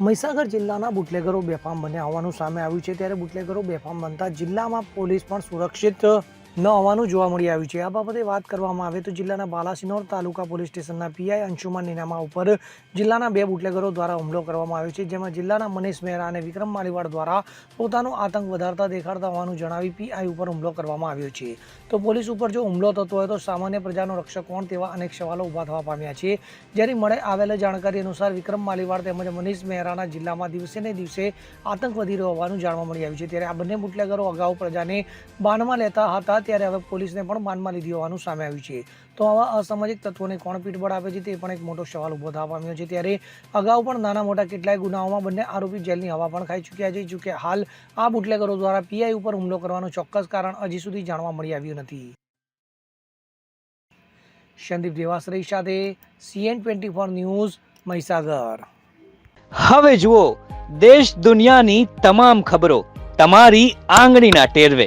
મહીસાગર જિલ્લાના બુટલેગરો બેફામ બન્યા હોવાનું સામે આવ્યું છે. ત્યારે બુટલેગરો બેફામ બનતા જિલ્લામાં પોલીસ પણ સુરક્ષિત ન હોવાનું જોવા મળી આવ્યું છે. આ બાબતે વાત કરવામાં આવે તો જિલ્લાના બાલાસિનોર તાલુકા પોલીસ સ્ટેશનના પીઆઈ અંશુમાન નીનામા ઉપર જિલ્લાના બે બુટલેગરો દ્વારા હુમલો કરવામાં આવ્યો છે, જેમાં જિલ્લાના મનીષ મહેરા અને વિક્રમ માલીવાડ દ્વારા પોતાનો આતંક વધારતા દેખાડતા હોવાનું જણાવી પીઆઈ ઉપર હુમલો કરવામાં આવ્યો છે. તો પોલીસ ઉપર જો હુમલો થતો હોય તો સામાન્ય પ્રજાનો રક્ષક કોણ તેવા અનેક સવાલો ઊભા થવા પામ્યા છે. જ્યારે મળે આવેલા જાણકારી અનુસાર વિક્રમ માલીવાડ તેમજ મનીષ મહેરાના જિલ્લામાં દિવસે ને દિવસે આતંક વધી રહ્યો હોવાનું જાણવા મળી આવ્યું છે. ત્યારે આ બંને બુટલેગરો અગાઉ પ્રજાને બાનમાં લેતા હતા. ત્યારે હવે પોલીસને પણ માનમાં લીધી હોવાનું સામે આવ્યું છે. તો આવા અસામાજિક તત્વોને કોણ પીઠબળ આપે છે તે પણ એક મોટો સવાલ ઊભો થવા પામ્યો છે. ત્યારે અગાઉ પણ નાના મોટા કેટલાય ગુનાઓમાં બંને આરોપી જેલની હવા પણ ખાઈ ચૂક્યા છે, જોકે હાલ આ બુટલેગરો દ્વારા પીઆઈ ઉપર હુમલો કરવાનું ચોક્કસ કારણ હજી સુધી જાણવા મળી આવ્યું નથી. સંદીપ દેવાશ્રી સાથે CN twenty four news Mahisagar. હવે જુઓ, દેશ દુનિયાની તમામ ખબરો તમારી આંગળીના ટેરવે.